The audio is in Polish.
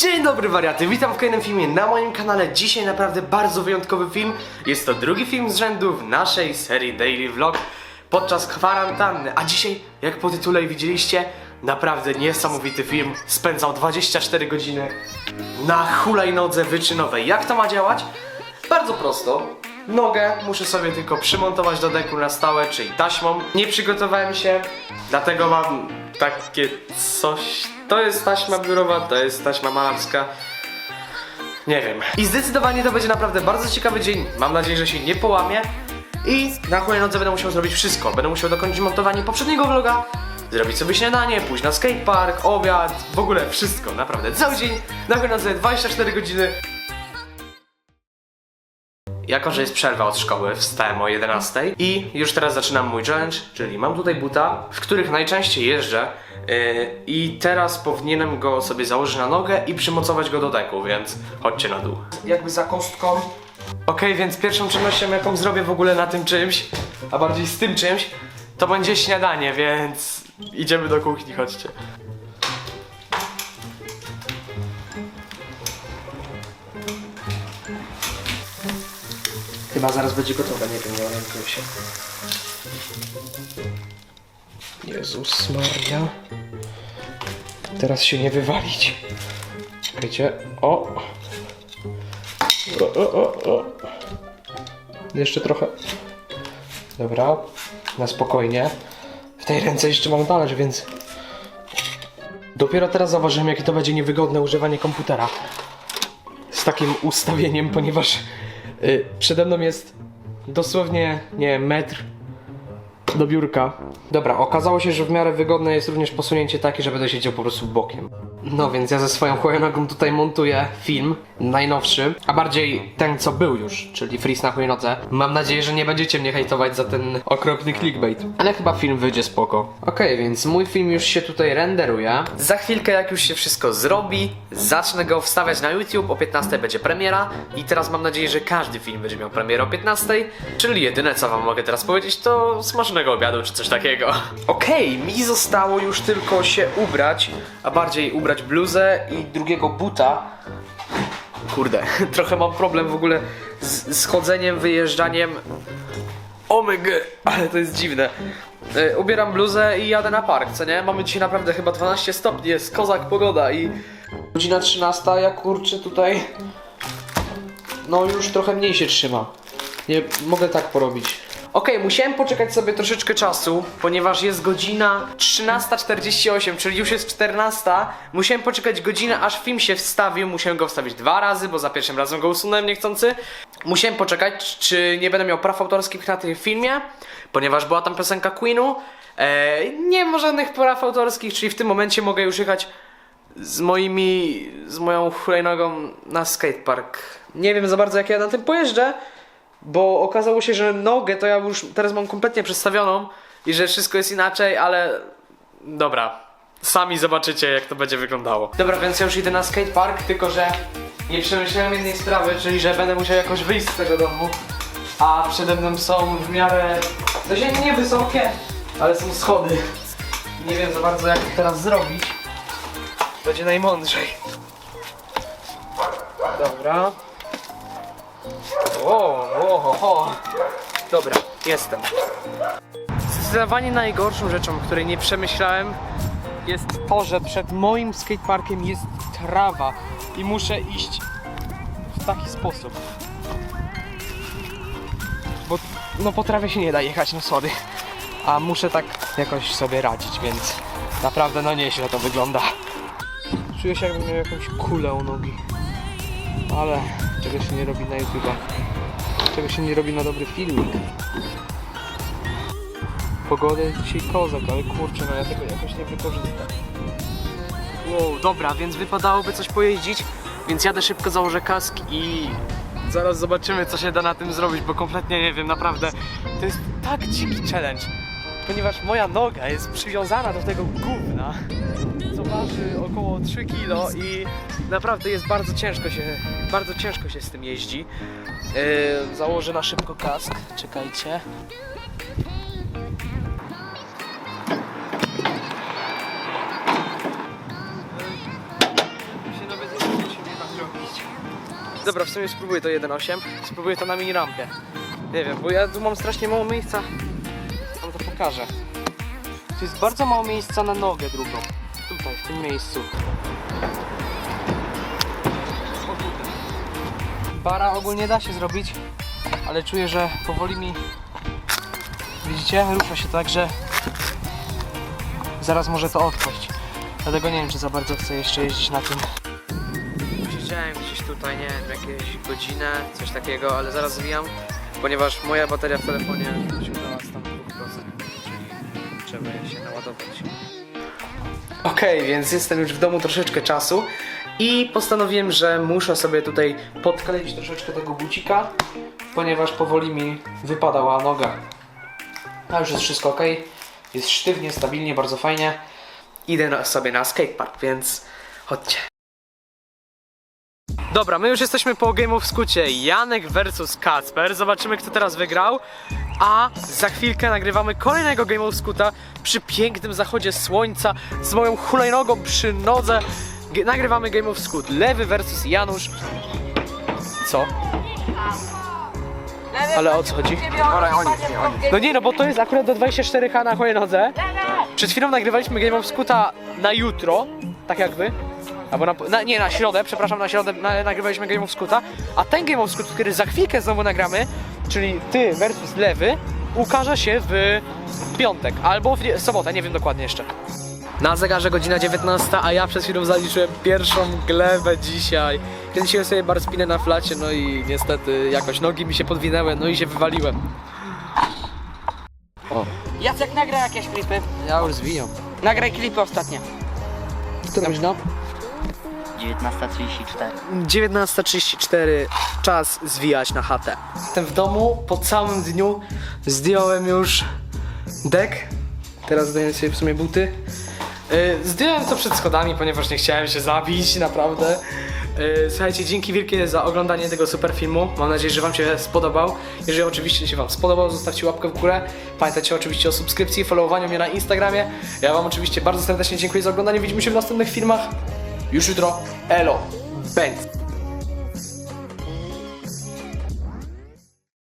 Dzień dobry wariaty, witam w kolejnym filmie na moim kanale. Dzisiaj naprawdę bardzo wyjątkowy film. Jest to drugi film z rzędu w naszej serii Daily Vlog podczas kwarantanny. A dzisiaj, jak po tytule widzieliście, naprawdę niesamowity film. Spędzał 24 godziny na hulajnodze wyczynowej. Jak to ma działać? Bardzo prosto. Nogę muszę sobie tylko przymontować do deku na stałe, czyli taśmą. Nie przygotowałem się, dlatego mam takie coś. To jest taśma biurowa, to jest taśma malarska. Nie wiem. I zdecydowanie to będzie naprawdę bardzo ciekawy dzień. Mam nadzieję, że się nie połamie. I na hulajnodze będę musiał zrobić wszystko. Będę musiał dokończyć montowanie poprzedniego vloga, zrobić sobie śniadanie, pójść na skatepark, obiad, w ogóle wszystko, naprawdę. Cały dzień na hulajnodze, 24 godziny. Jako, że jest przerwa od szkoły, wstałem o 11 i już teraz zaczynam mój challenge, czyli mam tutaj buta, w których najczęściej jeżdżę yy, i teraz powinienem go sobie założyć na nogę i przymocować go do deku, więc chodźcie na dół. Jakby za kostką. Okej, więc pierwszą czynnością, jaką zrobię w ogóle na tym czymś, a bardziej z tym czymś, to będzie śniadanie, więc idziemy do kuchni, chodźcie. Chyba zaraz będzie gotowe, nie wiem, nie orientuję się. Jezus Maria. Teraz się nie wywalić. Czekajcie. O! O, o, o, o. Jeszcze trochę. Dobra. Na spokojnie. W tej ręce jeszcze mam talerz, więc... Dopiero teraz zauważyłem, jakie to będzie niewygodne używanie komputera z takim ustawieniem, ponieważ y, przede mną jest dosłownie, nie wiem, metr do biurka. Dobra, okazało się, że w miarę wygodne jest również posunięcie takie, że będę siedział po prostu bokiem. No więc ja ze swoją hulajnogą tutaj montuję film najnowszy, a bardziej ten co był już, czyli Freeze na hulajnodze. Mam nadzieję, że nie będziecie mnie hejtować za ten okropny clickbait. Ale chyba film wyjdzie spoko. Okej, więc mój film już się tutaj renderuje. Za chwilkę jak już się wszystko zrobi, zacznę go wstawiać na YouTube, o 15 będzie premiera i teraz mam nadzieję, że każdy film będzie miał premierę o 15, czyli jedyne co wam mogę teraz powiedzieć to smacznego obiadu czy coś takiego. Okej, mi zostało już tylko się ubrać, a bardziej ubrać bluzę i drugiego buta. Kurde, trochę mam problem w ogóle z, z chodzeniem, wyjeżdżaniem. Omyg, ale to jest dziwne. E, ubieram bluzę i jadę na park, co nie? Mamy dzisiaj naprawdę chyba 12 stopni, jest kozak pogoda i... Godzina 13, ja kurczę tutaj... No już trochę mniej się trzyma. Nie mogę tak porobić. Okej, musiałem poczekać sobie troszeczkę czasu, ponieważ jest godzina 13.48, czyli już jest 14. Musiałem poczekać godzinę, aż film się wstawił. Musiałem go wstawić dwa razy, bo za pierwszym razem go usunąłem niechcący. Musiałem poczekać, czy nie będę miał praw autorskich na tym filmie, ponieważ była tam piosenka Queenu. Eee, nie ma żadnych praw autorskich, czyli w tym momencie mogę już jechać z moimi, z moją hulajnogą na skatepark. Nie wiem za bardzo jak ja na tym pojeżdżę, bo okazało się, że nogę to ja już teraz mam kompletnie przestawioną i że wszystko jest inaczej, ale dobra. Sami zobaczycie jak to będzie wyglądało. Dobra, więc ja już idę na skatepark, tylko że nie przemyślałem jednej sprawy, czyli że będę musiał jakoś wyjść z tego domu. A przede mną są w miarę, to się nie wysokie, ale są schody. Nie wiem za bardzo jak to teraz zrobić. Będzie najmądrzej. Dobra. O, o, o, o. Dobra, jestem. Zdecydowanie najgorszą rzeczą, której nie przemyślałem, jest to, że przed moim skateparkiem jest trawa i muszę iść w taki sposób. Bo no po trawie się nie da jechać na schody, a muszę tak jakoś sobie radzić, więc naprawdę no nieźle to wygląda. Czuję się jakbym miał jakąś kulę u nogi. Ale czego się nie robi na YouTube'a. Czego się nie robi na dobry filmik. Pogoda jest dzisiaj kozak, ale kurczę, no ja tego jakoś nie wykorzystam. Wow, dobra, więc wypadałoby coś pojeździć, więc jadę szybko, założę kask i zaraz zobaczymy co się da na tym zrobić, bo kompletnie nie wiem, naprawdę. To jest tak dziki challenge, ponieważ moja noga jest przywiązana do tego gówna co waży około 3 kg i naprawdę jest bardzo ciężko się, bardzo ciężko się z tym jeździ. Yy, założę na szybko kask, czekajcie. Dobra, w sumie spróbuję to 1.8. Spróbuję to na mini rampie. Nie wiem, bo ja tu mam strasznie mało miejsca. Wam to pokażę. Tu jest bardzo mało miejsca na nogę drugą. Tutaj, w tym miejscu. Bara ogólnie da się zrobić, ale czuję, że powoli mi... Widzicie? Rusza się tak, że zaraz może to odpaść. Dlatego nie wiem, czy za bardzo chcę jeszcze jeździć na tym. Siedziałem gdzieś tutaj, nie wiem, jakieś godzinę, coś takiego, ale zaraz zwijam, ponieważ moja bateria w telefonie osiągnęła stan 2%, czyli trzeba się naładować. Okej, więc jestem już w domu troszeczkę czasu i postanowiłem, że muszę sobie tutaj podkleić troszeczkę tego bucika, ponieważ powoli mi wypadała noga. A już jest wszystko ok, jest sztywnie, stabilnie, bardzo fajnie. Idę sobie na skatepark, więc chodźcie. Dobra, my już jesteśmy po Game of Skucie. Janek versus Kacper. Zobaczymy, kto teraz wygrał. A za chwilkę nagrywamy kolejnego Game of Skuta przy pięknym zachodzie słońca z moją hulajnogą przy nodze. G- nagrywamy Game of Skut. Lewy versus Janusz. Co? Ale o co chodzi? No nie, no bo to jest akurat do 24H na hulajnodze. Przed chwilą nagrywaliśmy Game of Skuta na jutro, tak jak wy. Albo na, na, nie, na środę, przepraszam, na środę na, nagrywaliśmy Game of Skuta. A ten Game of Skut, który za chwilkę znowu nagramy, czyli ty versus lewy, ukaże się w piątek albo w sobotę, nie wiem dokładnie jeszcze. Na zegarze godzina 19, a ja przed chwilą zaliczyłem pierwszą glebę dzisiaj. Kręciłem sobie bar spinę na flacie, no i niestety jakoś nogi mi się podwinęły, no i się wywaliłem. Jacek, nagraj jakieś klipy. Ja już zwijam. Nagraj klipy ostatnie. Która godzina? 19.34. 19.34, czas zwijać na chatę. Jestem w domu, po całym dniu zdjąłem już dek. Teraz zdaję sobie w sumie buty. Yy, Zdjąłem to przed schodami, ponieważ nie chciałem się zabić, naprawdę. Yy, Słuchajcie, dzięki wielkie za oglądanie tego super filmu. Mam nadzieję, że Wam się spodobał. Jeżeli oczywiście się Wam spodobał, zostawcie łapkę w górę. Pamiętajcie oczywiście o subskrypcji, followowaniu mnie na Instagramie. Ja Wam oczywiście bardzo serdecznie dziękuję za oglądanie. Widzimy się w następnych filmach. Już jutro. Elo. Bęc.